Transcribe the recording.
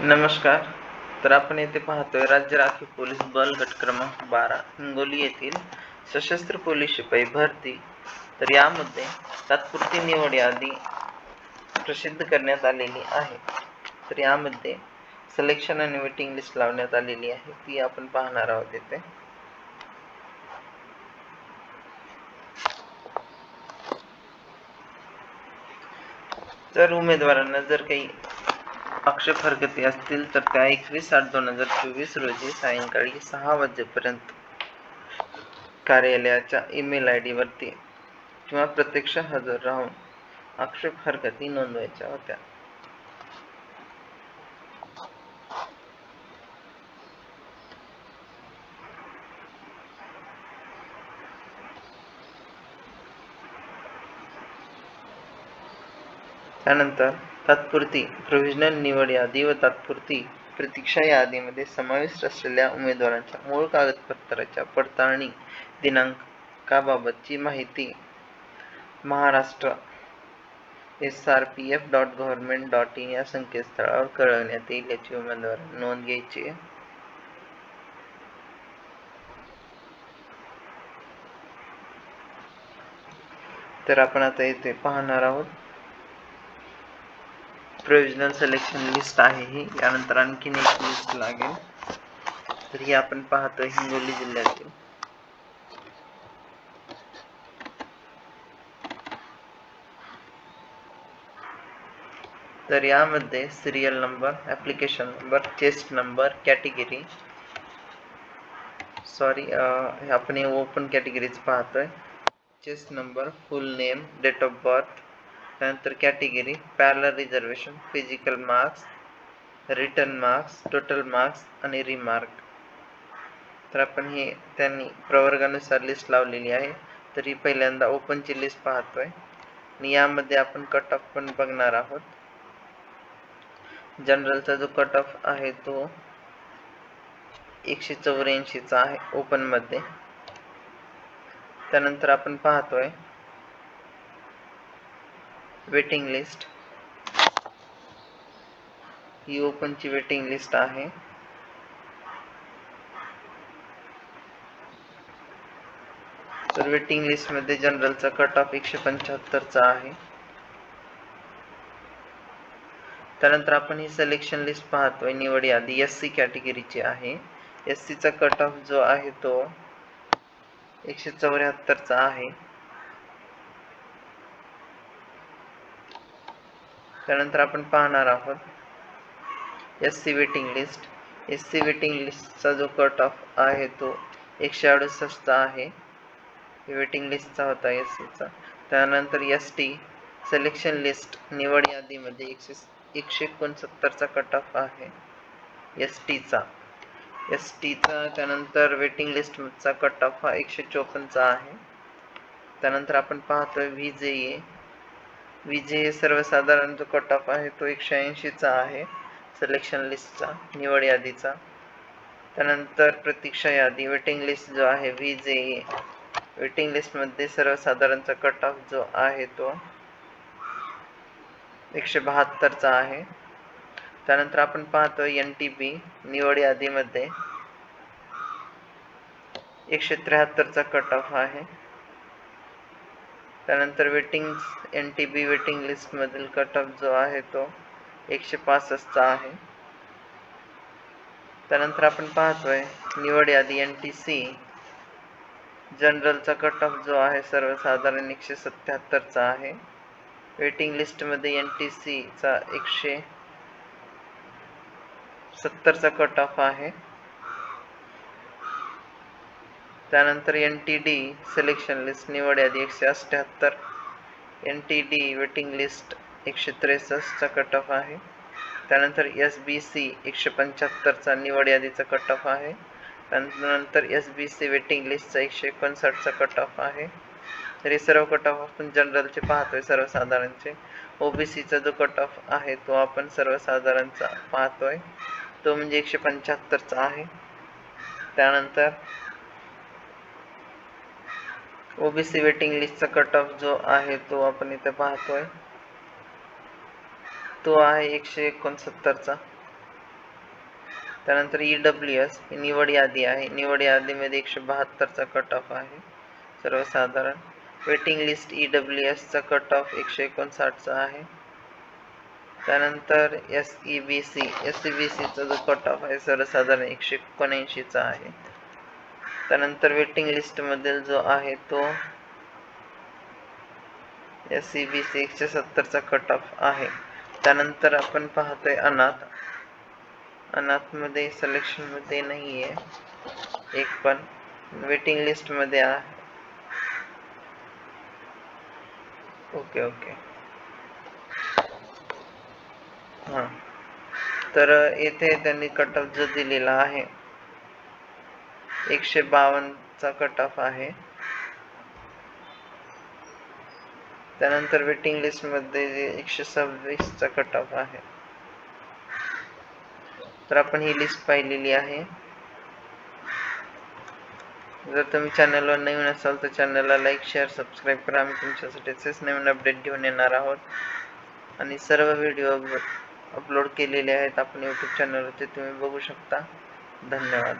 नमस्कार. तर आपण येथे पाहतोय राज्य राखीव पोलीस बल गट क्रमांक बारा हिंगोली येथील सशस्त्र पोलीस शिपाई भरती. तर यामध्ये तात्पुरती निवड यादी प्रसिद्ध करण्यात आलेली आहे. तर यामध्ये सिलेक्शन आणि वेटिंग लिस्ट लावण्यात आलेली आहे. ती आपण पाहणार आहोत येथे तर उमेदवारांना जर काही आक्षेप हरकती असतील तर त्या एकवीस आठ दोन हजार चोवीस रोजी सायंकाळी सहा वाजेपर्यंत कार्यालयाच्या ईमेल आय डीवरती किंवा प्रत्यक्ष हजर राहून आक्षेप हरकती नोंदवायच्या होत्या. त्यानंतर तात्पुरती प्रोव्हिजनल निवड यादी व तात्पुरती प्रतीक्षा यादीमध्ये समाविष्ट असलेल्या उमेदवारांच्या मूळ कागदपत्राच्या पडताळणी दिनांकाबाबतची माहिती Maharashtra S R P F dot government dot in या संकेतस्थळावर कळवण्यात येईल याची उमेदवार नोंद घ्यायची तर आपण आता येथे पाहणार आहोत. प्रोविजनल सिलेक्शन लिस्ट आहे ही. यानंतर आणखीन एक लिस्ट लागेल. तर ही आपण पाहतोय हिंगोली जिल्ह्यातील. तर यामध्ये serial number application number chest number category sorry आपण ओपन कॅटेगरीज पाहतोय. Chest number full name date of birth त्यानंतर category parallel reservation physical marks written marks total marks आणि रिमार्क तर आपण हे त्यांनी प्रवर्गानुसार लिस्ट लावलेली आहे. तर ही पहिल्यांदा ओपनची लिस्ट पाहतोय. आणि यामध्ये आपण कट ऑफ पण बघणार आहोत. जनरलचा जो कट ऑफ आहे तो एकशे चौऱ्याऐंशीचा आहे ओपनमध्ये त्यानंतर आपण पाहतोय. वेटिंग लिस्ट ही ओपनची वेटिंग लिस्ट आहे. तर वेटिंग लिस्टमध्ये जनरलचा कट ऑफ एकशे पंच्याहत्तरचा आहे. त्यानंतर आपण ही सिलेक्शन लिस्ट पाहतोय निवड यादी एस सी कॅटेगरीची आहे. एस सीचा कट ऑफ जो आहे तो एकशे चौऱ्याहत्तरचा आहे. त्यानंतर आपण पाहणार आहोत S C waiting list S C waiting लिस्टचा जो कट ऑफ आहे तो एकशे अडुसष्टचा आहे. वेटिंग लिस्टचा होता एस सीचा त्यानंतर एस टी सिलेक्शन लिस्ट निवड यादीमध्ये एकशे एकशे एकोणसत्तरचा कट ऑफ आहे एस टीचा एस टीचा त्यानंतर वेटिंग लिस्टचा कट ऑफ हा एकशे चोपन्नचा आहे. त्यानंतर आपण पाहतोय व्ही जे ए विजय सर्वसाधारण जो कट ऑफ आहे तो एकशे ऐंशीचा आहे. सिलेक्शन लिस्टचा निवड यादीचा. त्यानंतर प्रतीक्षा यादी वेटिंग लिस्ट जो आहे व्ही जे वेटिंग लिस्टमध्ये सर्वसाधारणचा कट ऑफ जो आहे तो एकशे बहात्तरचा आहे. त्यानंतर आपण पाहतो एन टी बी निवड यादीमध्ये एकशे त्र्याहत्तरचा कट ऑफ आहे. त्यानंतर waiting N T B waiting लिस्टमधील कट ऑफ़ जो आहे तो एकशे पासष्टचा आहे. त्यानंतर आपण पाहतोय, निवड यादी एन टी सी जनरलचा कट ऑफ़ जो आहे सर्वसाधारण एकशे सत्याहत्तरचा आहे. वेटिंग लिस्टमध्ये एन टी सीचा एकशे सत्तरचा कट ऑफ़ आहे. त्यानंतर N T D selection list निवड यादी एकशे अठ्ठ्याहत्तर. N T D waiting list एकशे त्रेसष्टचा कट ऑफ आहे. त्यानंतर एस बी सी एकशे पंच्याहत्तरचा निवड यादीचा कट ऑफ आहे. त्यानंतर एस बी सी वेटिंग लिस्टचा एकशे एकोणसाठचा कट ऑफ आहे. तरी सर्व कट ऑफ आपण जनरलचे पाहतोय सर्वसाधारणचे. ओबीसीचा जो कट ऑफ आहे तो आपण सर्वसाधारणचा पाहतोय. तो म्हणजे एकशे पंच्याहत्तरचा आहे. त्यानंतर ओबीसी वेटिंग लिस्टचा कट ऑफ़ जो आहे तो आपण इथे पाहतोय. तो आहे एकशे एकोणसत्तरचा. त्यानंतर ई डब्ल्यू एस ही निवड यादी आहे. निवड यादीमध्ये एकशे बहात्तरचा कट ऑफ़ आहे. सर्वसाधारण. वेटिंग लिस्ट ई डब्ल्यू एसचा कट ऑफ़ एकशे एकोणसाठचा आहे. त्यानंतर S E B C S E B सीचा जो कट ऑफ़ आहे, सर्वसाधारण एकशे एकोणऐंशीचा आहे. त्यानंतर वेटिंग लिस्टमधील जो आहे तो एस सी बी सी एकशे सत्तरचा कट ऑफ आहे. त्यानंतर आपण पाहतोय अनाथ. अनाथमध्ये सलेक्शनमध्ये नाही आहे एक पण वेटिंग लिस्टमध्ये आहे. ओके ओके हां. तर येथे त्यांनी कट ऑफ जो दिलेला आहे एकशे बावन्नचा कट ऑफ आहे. त्यानंतर वेटिंग लिस्टमध्ये एकशे सव्वीसचा कट ऑफ आहे. तर आपण ही लिस्ट पाहिलेली आहे. जर तुम्ही चॅनलवर नवीन असाल तर चॅनलला लाईक शेअर सबस्क्राईब करा. आम्ही तुमच्यासाठी असेच नवीन अपडेट घेऊन येणार आहोत. आणि सर्व व्हिडिओ अपलोड केलेले आहेत. आपण यूट्यूब चॅनलवरती तुम्ही बघू शकता. धन्यवाद.